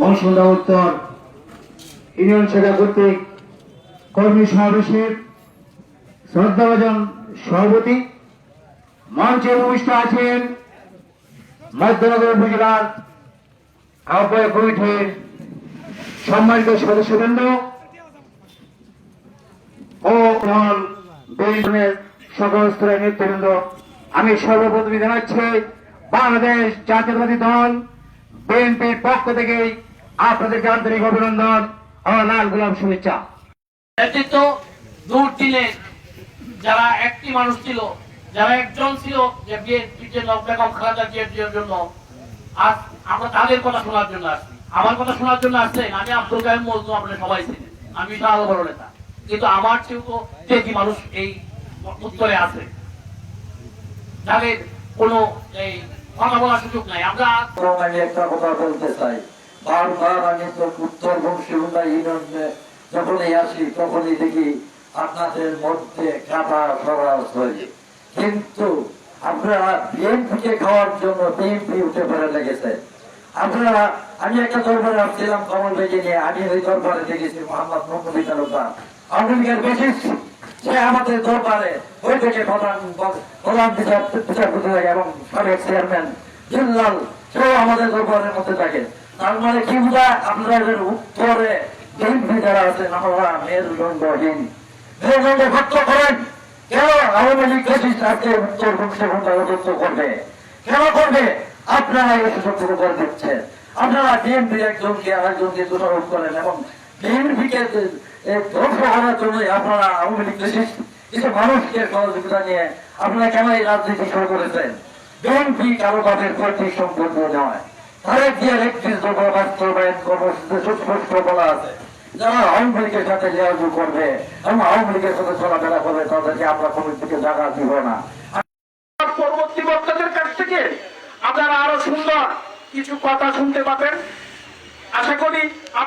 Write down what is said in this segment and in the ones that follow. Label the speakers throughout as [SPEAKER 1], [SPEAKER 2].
[SPEAKER 1] বংশদা উত্তর ইউনিয়ন শাখা কর্তৃক কর্মী সমাবেশের শ্রদ্ধাভাজন সভাপতি মঞ্চে উপবিষ্ট আছেন মধ্যনগর উপজেলার আহ্বায়ক কমিটির সম্মানিত সদস্যবৃন্দ ও সকল স্তরের নেতৃবৃন্দ। আমি সর্বপ্রথমে জানাচ্ছি, বাংলাদেশ জাতীয়তাবাদী দল বিএনপির পক্ষ থেকে আপনাদেরকে আন্তরিক অভিনন্দন ও লাল গোলাম শুভেচ্ছা।
[SPEAKER 2] নেতৃত্ব দূর দিনে যারা একটি মানুষ ছিল, যারা একজন ছিল যে বিএনপির জন্য বেগম খালেদা জিয়ার জন্য, আজ আমরা তাদের কথা শোনার জন্য আসছি। আমার কথা শোনার জন্য আসছেন আমি আব্দুল কাইম মজনু, আপনারা সবাই ছিলেন আমি বিশাল বড় নেতা। কিন্তু আমার চেয়েও তো দেখি মানুষ এই উত্তরে আছে। তাদের কোনো এই আমরা
[SPEAKER 3] আমি একটা কিন্তু আপনারা খাওয়ার জন্য বিএনপি উঠে পড়ে লেগেছে। আপনারা, আমি একটা দরবারে আসছিলাম কমল বেগে নিয়ে, আমি ওই দরবারে দেখেছি মোহাম্মদ মোহাম্মদ আওয়ামী লীগের বেশি সে আমাদের দরবারে ওই থেকে প্রধান প্রধান বিচারপতি থাকে এবং সাবেক চেয়ারম্যান জিল্লাল সেও আমাদের দরবারের মধ্যে থাকে। তার মানে কি বোঝায় আপনাদের উত্তরে করবে? আপনারা সত্যি করে দিচ্ছেন। আপনারা করেন এবং ধ্বংস করার জন্য আপনারা আওয়ামী লীগ কিছু মানুষকে সহযোগিতা নিয়ে আপনারা কেন এই রাজনীতি শুরু করেছেন? বিএনপি কারও বাদের পৈতৃক সম্পত্তি নয়। তাদের দিয়ে একত্রিশ দফা বাস্তবায়ন কর্মসূচিতে সুস্পষ্ট বলা আছে। যারা আওয়ামী লীগের সাথে লেয়াজু করবে এবং আওয়ামী লীগের সাথে চলাফেরা করবে তাদেরকে আমরা কমিটিকে জায়গা দিব না।
[SPEAKER 2] পরবর্তী বক্তাদের কাছ থেকে আপনারা আরও সুন্দর কিছু কথা শুনতে পাবেন। আশা করি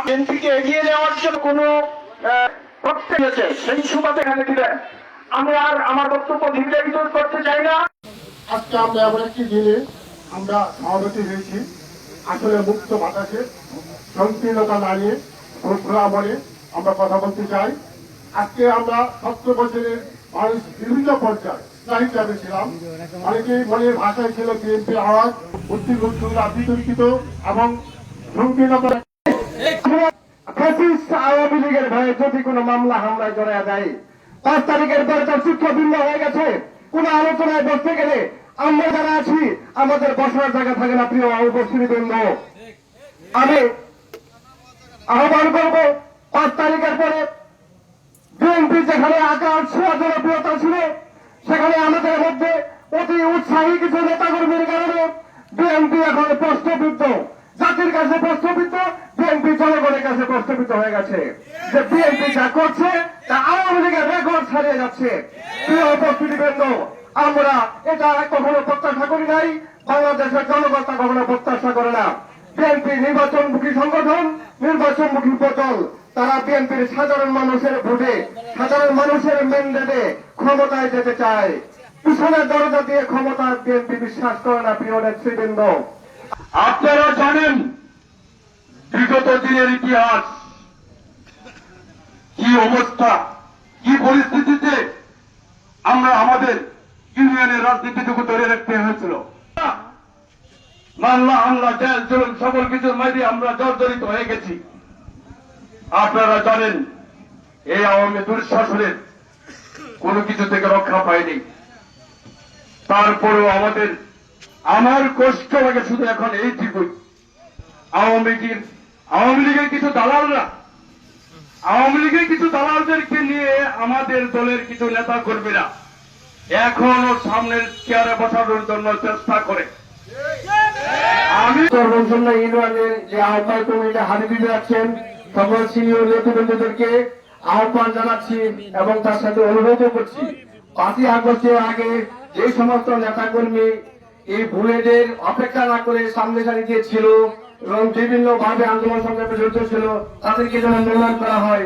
[SPEAKER 2] বিএনপিকে এগিয়ে যাওয়ার জন্য কোনো প্রত্যেক সেই এখানে দিলেন আমি আর আমার বক্তব্য করতে চাই না।
[SPEAKER 4] আজকে আমরা এমন একটি দিনে আমরা হয়েছি। আসলে মুক্ত বাতাসে, সংকীর্ণতা নিয়ে খোলা আমরা কথা বলতে চাই। আজকে আমরা সত্তর বছরের মানুষ বিভিন্ন পর্যায়ে ছিলাম। অনেকে মনের ভাষায় ছিল বিএনপি আওয়াজ বিতর্কিত এবং সংকীর্ণতা
[SPEAKER 1] ফ্যাসিস্ট আওয়ামী লীগের ভয়ে যদি কোনো মামলা হামলায় জড়ায় দেয়, পাঁচ তারিখের পরে তার সূত্র ভিন্ন হয়ে গেছে। কোন আলোচনায় বসতে গেলে আমরা যারা আছি, আমাদের বসার জায়গা থাকে না, প্রিয় উপস্থিতিবৃন্দ। আমি আহ্বান করব, পাঁচ তারিখের পরে বিএনপি যেখানে ছোঁয়া জনপ্রিয়তা ছিল, সেখানে আমাদের মধ্যে অতি উৎসাহী কিছু নেতাকর্মীর কারণে বিএনপি এখন প্রশ্নবিদ্ধ। জাতির কাছে প্রশ্নবিদ্ধ বিএনপি জনগণের কাছে প্রশ্নবিদ্ধ হয়ে গেছে। যে বিএনপি যা করছে, তা আওয়ামী লীগের রেকর্ড ছাড়িয়ে যাচ্ছে। প্রিয় উপস্থিতিবৃন্দ আমরা এটা কখনো প্রত্যাশা করি নাই, বাংলাদেশের জনগণ তা কখনো প্রত্যাশা করে না। বিএনপি নির্বাচনমুখী সংগঠন, নির্বাচনমুখী পটল তারা বিএনপির সাধারণ মানুষের ভোটে, সাধারণ মানুষের ম্যান্ডেটে ক্ষমতায় যেতে চায়। পিছনের দরজা দিয়ে ক্ষমতা বিএনপি বিশ্বাস করে না, প্রিয় নেতৃবৃন্দ।
[SPEAKER 4] আপনারা জানেন, বিগত দিনের ইতিহাস, কি অবস্থা, কি পরিস্থিতিতে আমরা আমাদের ইউনিয়নের রাজনীতিটুকু ধরে রাখতে হয়েছিল। মামলা, হামলা, জেল, জুলুম, সকল কিছুর মাঝে আমরা জর্জরিত হয়ে গেছি। আপনারা জানেন, এই আওয়ামী দুঃশাসনের কোনো কিছু থেকে রক্ষা পায়নি। তারপরেও আমাদের আমার কষ্ট লাগে শুধু এখন এই ঠিকই আওয়ামী লীগের আওয়ামী লীগের কিছু দালালরা আওয়ামী লীগের কিছু দালালদেরকে নিয়ে আমাদের দলের কিছু নেতা কর্মীরা এখনও সামনের চেয়ারে বসানোর জন্য চেষ্টা করে। আমি
[SPEAKER 1] ইউনিয়নের যে আহ্বায়ক কমিটি হাবিবি আছেন, সকল সিনিয়র নেতৃবৃন্দদেরকে আহ্বান জানাচ্ছি এবং তার সাথে অনুরোধও করছি। পাঁচই আগস্টের আগে যে সমস্ত নেতাকর্মী এই ভুয়েদের অপেক্ষা না করে সামনে সারিয়ে ছিল এবং বিভিন্ন ভাবে আন্দোলন সংগ্রামে জড়িত ছিল, তাদেরকে যেন মূল্যায়ন করা হয়।